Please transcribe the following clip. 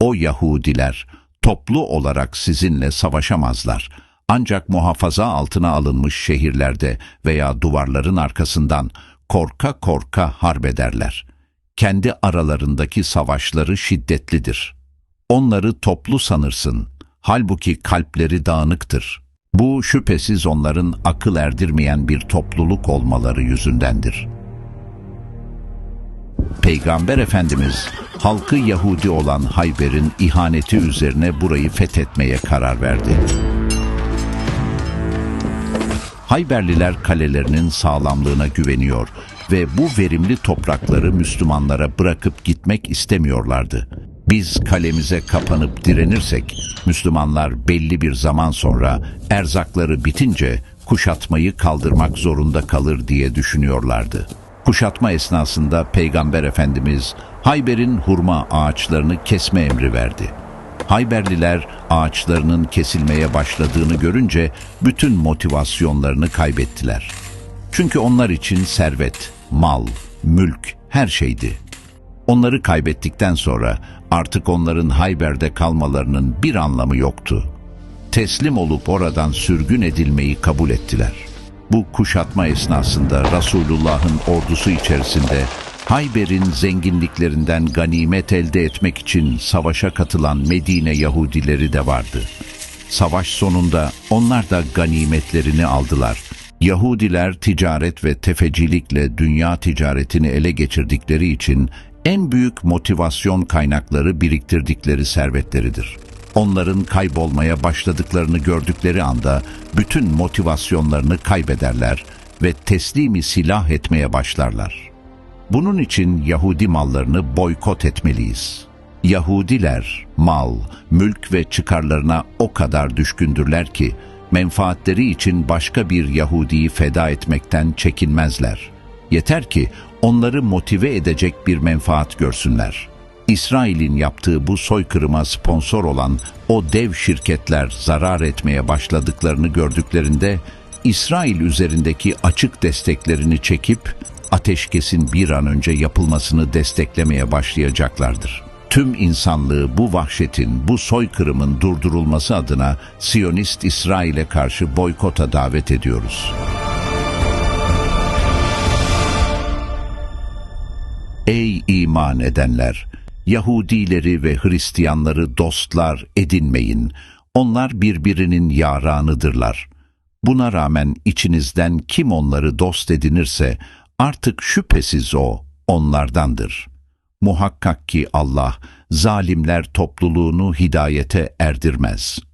O Yahudiler toplu olarak sizinle savaşamazlar. Ancak muhafaza altına alınmış şehirlerde veya duvarların arkasından korka korka harbederler. Kendi aralarındaki savaşları şiddetlidir. Onları toplu sanırsın. Halbuki kalpleri dağınıktır. Bu şüphesiz onların akıl erdirmeyen bir topluluk olmaları yüzündendir. Peygamber Efendimiz halkı Yahudi olan Hayber'in ihaneti üzerine burayı fethetmeye karar verdi. Hayberliler kalelerinin sağlamlığına güveniyor ve bu verimli toprakları Müslümanlara bırakıp gitmek istemiyorlardı. Biz kalemize kapanıp direnirsek, Müslümanlar belli bir zaman sonra erzakları bitince kuşatmayı kaldırmak zorunda kalır diye düşünüyorlardı. Kuşatma esnasında Peygamber Efendimiz Hayber'in hurma ağaçlarını kesme emri verdi. Hayberliler ağaçlarının kesilmeye başladığını görünce bütün motivasyonlarını kaybettiler. Çünkü onlar için servet, mal, mülk her şeydi. Onları kaybettikten sonra artık onların Hayber'de kalmalarının bir anlamı yoktu. Teslim olup oradan sürgün edilmeyi kabul ettiler. Bu kuşatma esnasında Resulullah'ın ordusu içerisinde Hayber'in zenginliklerinden ganimet elde etmek için savaşa katılan Medine Yahudileri de vardı. Savaş sonunda onlar da ganimetlerini aldılar. Yahudiler ticaret ve tefecilikle dünya ticaretini ele geçirdikleri için en büyük motivasyon kaynakları biriktirdikleri servetleridir. Onların kaybolmaya başladıklarını gördükleri anda bütün motivasyonlarını kaybederler ve teslimi silah etmeye başlarlar. Bunun için Yahudi mallarını boykot etmeliyiz. Yahudiler mal, mülk ve çıkarlarına o kadar düşkündürler ki menfaatleri için başka bir Yahudiyi feda etmekten çekinmezler. Yeter ki onları motive edecek bir menfaat görsünler. İsrail'in yaptığı bu soykırıma sponsor olan o dev şirketler zarar etmeye başladıklarını gördüklerinde İsrail üzerindeki açık desteklerini çekip ateşkesin bir an önce yapılmasını desteklemeye başlayacaklardır. Tüm insanlığı bu vahşetin, bu soykırımın durdurulması adına Siyonist İsrail'e karşı boykota davet ediyoruz. Ey iman edenler! Yahudileri ve Hristiyanları dostlar edinmeyin. Onlar birbirinin yaranıdırlar. Buna rağmen içinizden kim onları dost edinirse artık şüphesiz o onlardandır. Muhakkak ki Allah zalimler topluluğunu hidayete erdirmez.''